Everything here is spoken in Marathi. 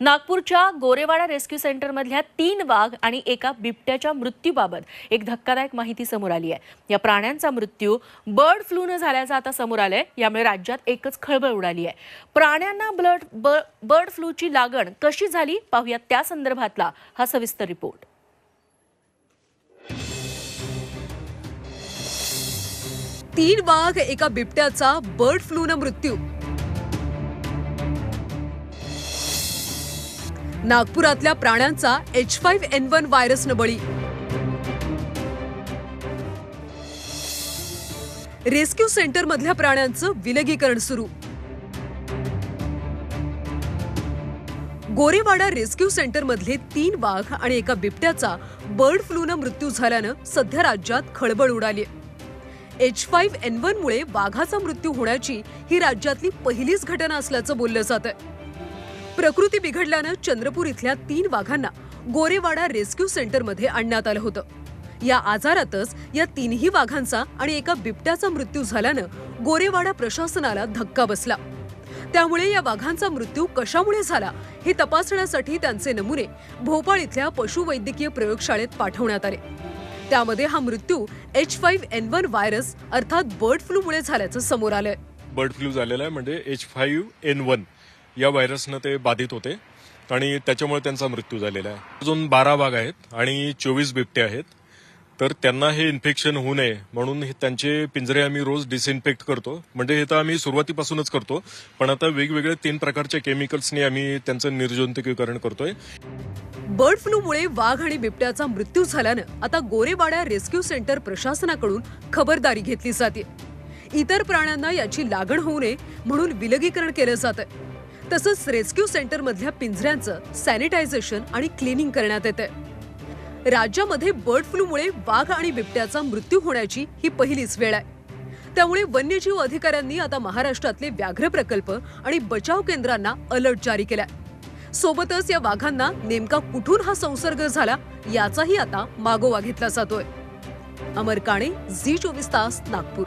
नागपूरच्या गोरेवाडा रेस्क्यू सेंटरमधल्या तीन वाघ आणि एका बिबट्याच्या मृत्यूबाबत एक धक्कादायक माहिती समोर आली आहे. या प्राण्यांचा मृत्यू बर्ड फ्लूनं झाल्याचं आता समोर आलंय. यामुळे राज्यात एकच खळबळ उडाली आहे. प्राण्यांना ब्लड बर्ड फ्लूची लागण कशी झाली? पाहूया त्या संदर्भातला हा सविस्तर रिपोर्ट. तीन वाघ एका बिबट्याचा बर्ड फ्लूनं मृत्यू. नागपुरातल्या प्राण्यांचा एच फाईव्ह एन वन व्हायरसनं बळी. रेस्क्यू सेंटर मधल्या प्राण्यांचं विलगीकरण सुरू. गोरेवाडा रेस्क्यू सेंटर मधले तीन वाघ आणि एका बिबट्याचा बर्ड फ्लूनं मृत्यू झाल्यानं सध्या राज्यात खळबळ उडाली एच फाईव्ह एन वन मुळे वाघाचा मृत्यू होण्याची ही राज्यातली पहिलीच घटना असल्याचं बोललं जात आहे प्रकृती बिघडल्यानं चंद्रपूर इथल्या तीन वाघांना गोरेवाडा रेस्क्यू सेंटरमध्ये आणण्यात आलं होतं. या आजारातच या तीनही वाघांचा आणि एका बिबट्याचा मृत्यू झाल्यानं गोरेवाडा प्रशासनाला धक्का बसला. त्यामुळे या वाघांचा मृत्यू कशामुळे झाला हे तपासण्यासाठी त्यांचे नमुने भोपाळ इथल्या पशुवैद्यकीय प्रयोगशाळेत पाठवण्यात आले. त्यामध्ये हा मृत्यू H five N one virus अर्थात बर्ड फ्लूमुळे झाल्याचं समोर आलंय. बर्ड फ्लू झालेला आहे म्हणजे एच फाईव्ह एन वन या व्हायरसनं ते बाधित होते आणि त्याच्यामुळे त्यांचा मृत्यू झालेला आहे. अजून बारा वाघ आहेत आणि चोवीस बिबटे आहेत. तर त्यांना हे इन्फेक्शन होऊ नये म्हणून हे त्यांचे पिंजरे आम्ही रोज डिसइन्फेक्ट करतो. म्हणजे हे तर आम्ही सुरुवातीपासूनच करतो पण आता वेगवेगळे तीन प्रकारच्या केमिकल्सनी आम्ही त्यांचं निर्जंतुकीकरण करतोय. बर्ड फ्लूमुळे वाघ आणि बिबट्याचा मृत्यू झाल्यानं आता गोरेवाडा रेस्क्यू सेंटर प्रशासनाकडून खबरदारी घेतली जाते. इतर प्राण्यांना याची लागण होऊ नये म्हणून विलगीकरण केलं जात आहे तसंच रेस्क्यू सेंटर मधल्या पिंजऱ्यांचं सॅनिटायझेशन आणि क्लिनिंग करण्यात येते आहे राज्यामध्ये बर्ड फ्लूमुळे वाघ आणि बिबट्याचा मृत्यू होण्याची ही पहिलीच वेळ आहे. त्यामुळे वन्यजीव अधिकाऱ्यांनी आता महाराष्ट्रातले व्याघ्र प्रकल्प आणि बचाव केंद्रांना अलर्ट जारी केलाय. सोबतच या वाघांना नेमका कुठून हा संसर्ग झाला याचाही आता मागोवा घेतला जातोय. अमर काणे झी चोवीस तास नागपूर.